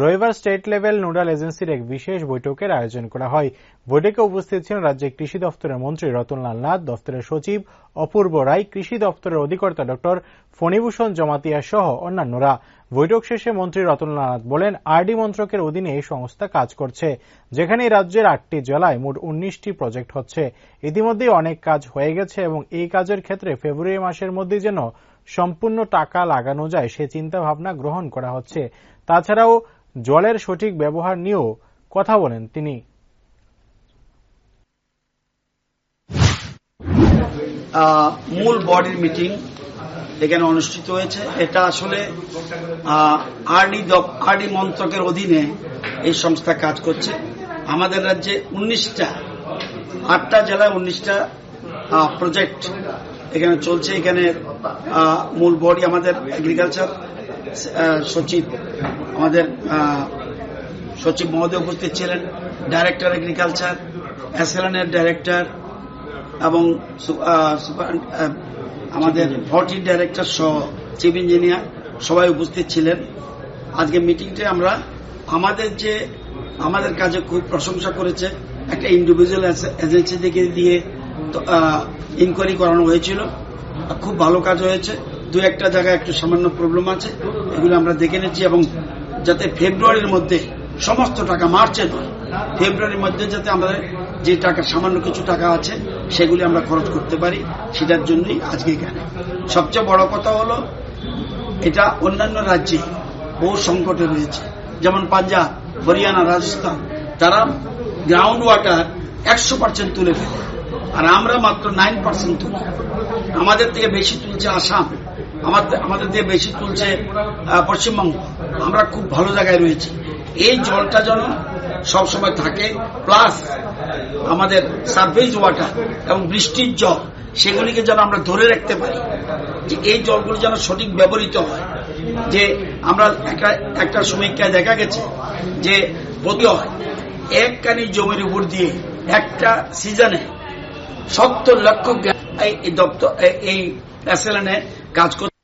রবিবার state level nodal এজেন্সির এক বিশেষ বৈঠকের আয়োজন করা হয়। বৈঠকে উপস্থিত ছিলেন রাজ্যের কৃষি দপ্তরের মন্ত্রী রতনলাল নাথ, দপ্তরের সচিব অপূর্ব রায়, কৃষি দপ্তরের অধিকর্তা ডক্টর ফণীভূষণ জমাতিয়া সহ অন্যান্যরা। বৈঠক শেষে মন্ত্রী রতনলাল নাথ বলেন, আরডি মন্ত্রকের অধীনে এই সংস্থা কাজ করছে যেখানে রাজ্যের আটটি জেলায় মোট উনিশটি প্রজেক্ট হচ্ছে। ইতিমধ্যেই অনেক কাজ হয়ে গেছে এবং এই কাজের ক্ষেত্রে ফেব্রুয়ারি মাসের মধ্যে যেন সম্পূর্ণ টাকা লাগানো যায় সে চিন্তা ভাবনা গ্রহণ করা হচ্ছে। তাছাড়াও জলের সঠিক ব্যবহার নিয়েও কথা বলেন তিনি। মূল বডির মিটিং এখানে অনুষ্ঠিত হয়েছে। এটা আসলে আরডি আরডি মন্ত্রকের অধীনে এই সংস্থা কাজ করছে। আমাদের রাজ্যে উনিশটা, আটটা জেলায় উনিশটা প্রজেক্ট এখানে চলছে। এখানে মূল বডি আমাদের এগ্রিকালচার সচিব আমাদের সচিব মহোদয় উপস্থিত ছিলেন ডাইরেক্টর এগ্রিকালচার এসএলএনের ডাইরেক্টর এবং আমাদের ফর্টি ডাইরেক্টর সহ চিফ ইঞ্জিনিয়ার সবাই উপস্থিত ছিলেন। আজকে মিটিংটা আমরা আমাদের যে আমাদের কাজে খুব প্রশংসা করেছে একটা ইন্ডিভিজুয়াল এজেন্সি থেকে দিয়ে ইনকোয়ারি করানো হয়েছিল। খুব ভালো কাজ হয়েছে। দু একটা জায়গায় একটু সামান্য প্রবলেম আছে এগুলো আমরা দেখে নিচ্ছি এবং যাতে ফেব্রুয়ারির মধ্যে সমস্ত টাকা মার্চে নয়। ফেব্রুয়ারির মধ্যে যাতে আমাদের যে টাকা, সামান্য কিছু টাকা আছে, সেগুলি আমরা খরচ করতে পারি, সেটার জন্যই আজকে এখানে। সবচেয়ে বড় কথা হলো, এটা অন্যান্য রাজ্যে বহু সংকটে রয়েছে। যেমন পাঞ্জাব, হরিয়ানা, রাজস্থান, তারা গ্রাউন্ড ওয়াটার একশো পার্সেন্ট তুলে ফেলে আর আমরা মাত্র নাইন পার্সেন্ট তুলি। আমাদের থেকে বেশি তুলছে আসাম। আমাদের থেকে বেশি তুলছে পশ্চিমবঙ্গ। আমরা খুব ভালো জায়গায় রয়েছি। এই জলটা যেন সবসময় থাকে প্লাস আমাদের সার্ফেস ওয়াটার এবং বৃষ্টির জল, সেগুলিকে যেন আমরা ধরে রাখতে পারি। যে এই জলগুলো যেন সঠিক ব্যবহৃত হয়। যে আমরা একটা একটা সমীক্ষায় দেখা গেছে যে প্রতি হয়। এক কানি জমির উপর দিয়ে একটা সিজনে সত্তর লক্ষ এই দপ্তর, এই এসএলএন কাজ করতে